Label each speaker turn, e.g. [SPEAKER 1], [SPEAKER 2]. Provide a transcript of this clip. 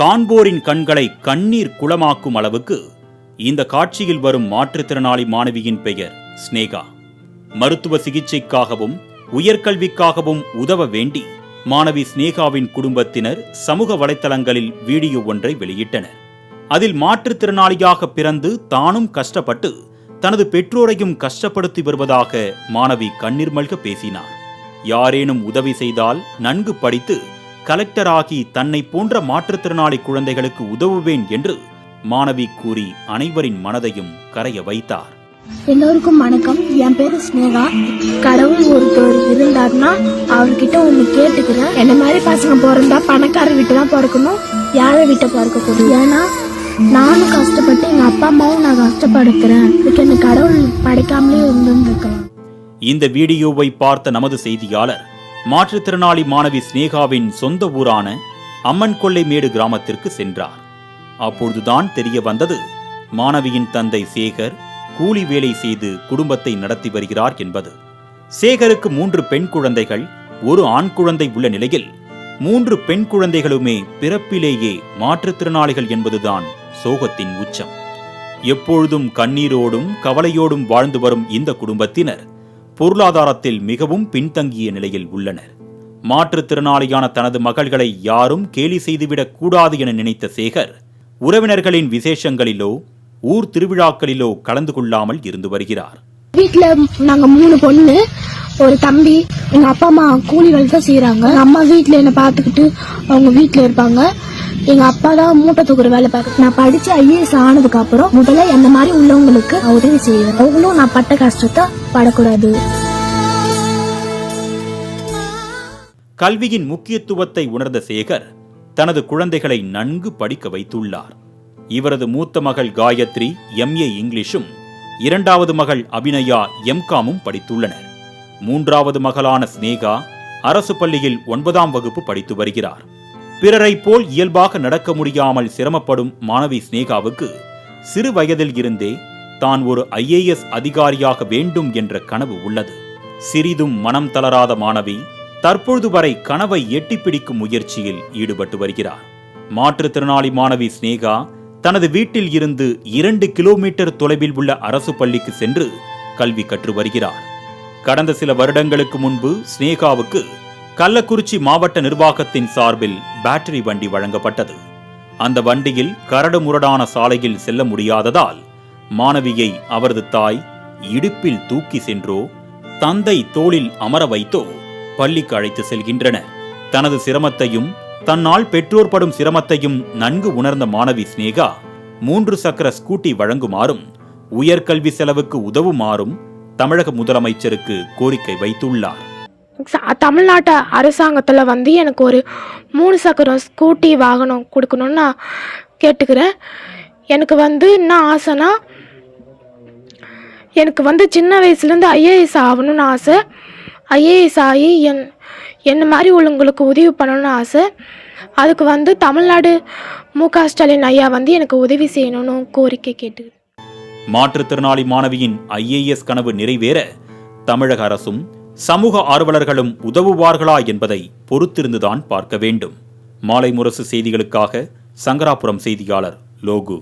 [SPEAKER 1] காண்போரின் கண்களை கண்ணீர் குளமாக்கும் அளவுக்கு இந்த காட்சியில் வரும் மாற்றுத்திறனாளி மாணவியின் பெயர் ஸ்னேகா மருத்துவ சிகிச்சைக்காகவும் உயர்கல்விக்காகவும் உதவ வேண்டி மாணவி ஸ்னேகாவின் குடும்பத்தினர் சமூக வலைத்தளங்களில் வீடியோ ஒன்றை வெளியிட்டனர் அதில் மாற்றுத்திறனாளியாக பிறந்து தானும் கஷ்டப்பட்டு தனது பெற்றோரையும் கஷ்டப்படுத்தி வருவதாக மாணவி கண்ணீர் மல்க பேசினார் யாரேனும் உதவி செய்தால் நன்கு படித்து கலெக்டராகி தன்னை போன்ற மாற்றுத்திறனாளி குழந்தைகளுக்கு உதவுவேன் என்று மாணவி கூறி அனைவரின் மனதையும் கரைய வைத்தார்
[SPEAKER 2] எல்லோருக்கும் வணக்கம் என் பேரு ஸ்னேகா கடவுள் ஒருத்தர் இருந்தார்னா அவர்கிட்ட ஒண்ணு கேட்டுக்கிறேன் என்ன மாதிரி பசங்க பிறந்தா பணக்கார வீட்டு தான் பிறக்கணும் யாரை வீட்டை பிறக்க கூடும் ஏன்னா நானும் கஷ்டப்பட்டு எங்க அப்பா அம்மாவும் நான் கஷ்டப்படுத்துறேன் இதுக்கு என்ன கடவுள் படைக்காமலே இருந்திருக்கலாம்
[SPEAKER 1] இந்த வீடியோவை பார்த்த நமது செய்தியாளர் மாற்றுத்திறனாளி மாணவி ஸ்னேகாவின் சொந்த ஊரான அம்மன் கொள்ளை மேடு கிராமத்திற்கு சென்றார் அப்பொழுதுதான் தெரிய வந்தது மாணவியின் தந்தை சேகர் கூலி வேலை செய்து குடும்பத்தை நடத்தி வருகிறார் என்பது சேகருக்கு மூன்று பெண் குழந்தைகள் ஒரு ஆண் குழந்தை உள்ள நிலையில் மூன்று பெண் குழந்தைகளுமே பிறப்பிலேயே மாற்றுத்திறனாளிகள் என்பதுதான் சோகத்தின் உச்சம் எப்பொழுதும் கண்ணீரோடும் கவலையோடும் வாழ்ந்து வரும் இந்த குடும்பத்தினர் பொருளாதாரத்தில் மிகவும் பின்தங்கிய நிலையில் உள்ளனர் மாற்றுத்திறனாளியான தனது மகள்களை யாரும் கேலி செய்துவிடக் கூடாது என நினைத்த சேகர் உறவினர்களின் விசேஷங்களிலோ ஊர் திருவிழாக்களிலோ கலந்து கொள்ளாமல் இருந்து வருகிறார்
[SPEAKER 3] வீட்டுல நாங்க மூணு பொண்ணு ஒரு தம்பி எங்க அப்பா அம்மா கூலி தான் செய்யறாங்க
[SPEAKER 4] அம்மா வீட்டுல என்ன பாத்துக்கிட்டு அவங்க வீட்டுல இருப்பாங்க எங்க அப்பா தான் மூட்டை தூக்குற வேலை பார்க்க
[SPEAKER 5] நான் படிச்சு ஐஏஎஸ் ஆனதுக்கு அப்புறம் முதல்ல அந்த மாதிரி உள்ளவங்களுக்கு உதவி செய்வேன் அவங்களும் நான் பட்ட கஷ்டத்தை படக்கூடாது
[SPEAKER 1] கல்வியின் முக்கியத்துவத்தை உணர்ந்த சேகர் தனது குழந்தைகளை நன்கு படிக்க வைத்துள்ளார் இவரது மூத்த மகள் காயத்ரி எம்ஏ இங்கிலீஷும் இரண்டாவது மகள் அபிநயா எம்காமும் படித்துள்ளனர் மூன்றாவது மகளான ஸ்னேகா அரசு பள்ளியில் ஒன்பதாம் வகுப்பு படித்து வருகிறார் பிறரை போல் இயல்பாக நடக்க முடியாமல் சிரமப்படும் மாணவி ஸ்னேகாவுக்கு சிறு வயதில் இருந்தே தான் ஒரு ஐஏஎஸ் அதிகாரியாக வேண்டும் என்ற கனவு உள்ளது சிறிதும் மனம் தளராத மாணவி தற்பொழுது வரை கனவை எட்டிப்பிடிக்கும் முயற்சியில் ஈடுபட்டு வருகிறார் மாற்றுத்திறனாளி மாணவி ஸ்னேகா தனது வீட்டில் இருந்து இரண்டு கிலோமீட்டர் தொலைவில் உள்ள அரசு பள்ளிக்கு சென்று கல்வி கற்று வருகிறார் கடந்த சில வருடங்களுக்கு முன்பு ஸ்னேகாவுக்கு கள்ளக்குறிச்சி மாவட்ட நிர்வாகத்தின் சார்பில் பேட்டரி வண்டி வழங்கப்பட்டது அந்த வண்டியில் கரடுமுரடான சாலையில் செல்ல முடியாததால் மாணவியை அவரது தாய் இடுப்பில் தூக்கி சென்றோ தந்தை தோளில் அமர வைத்தோ பள்ளிக்கு அழைத்து செல்கின்றன தனது சிரமத்தையும் தன்னால் பெற்றோர் படும் சிரமத்தையும் நன்கு உணர்ந்த மாணவி ஸ்னேகா மூன்று சக்கர ஸ்கூட்டி வழங்குமாறும் உயர்கல்வி செலவுக்கு உதவுமாறும் தமிழக முதலமைச்சருக்கு கோரிக்கை வைத்துள்ளார்
[SPEAKER 6] தமிழ்நாட்டு அரசாங்கத்தில் வந்து எனக்கு ஒரு மூணு சக்கரம் ஸ்கூட்டி வாகனம் கொடுக்கணுன்னு நான் கேட்டுக்கிறேன் எனக்கு வந்து என்ன ஆசைனா எனக்கு வந்து சின்ன வயசுலேருந்து ஐஏஎஸ் ஆகணும்னு ஆசை ஐஏஎஸ் ஆகி என் என்ன மாதிரி உள்ளவங்களுக்கு உதவி பண்ணணும்னு ஆசை அதுக்கு வந்து தமிழ்நாடு மு க ஸ்டாலின் ஐயா வந்து எனக்கு உதவி செய்யணும்னு கோரிக்கை கேட்டு
[SPEAKER 1] மாற்றுத்திறனாளி மாணவியின் ஐஏஎஸ் கனவு நிறைவேற தமிழக அரசும் சமூக ஆர்வலர்களும் உதவுவார்களா என்பதை பொறுத்திருந்துதான் பார்க்க வேண்டும் மாலை முரசு செய்திகளுக்காக சங்கராபுரம் செய்தியாளர் லோகு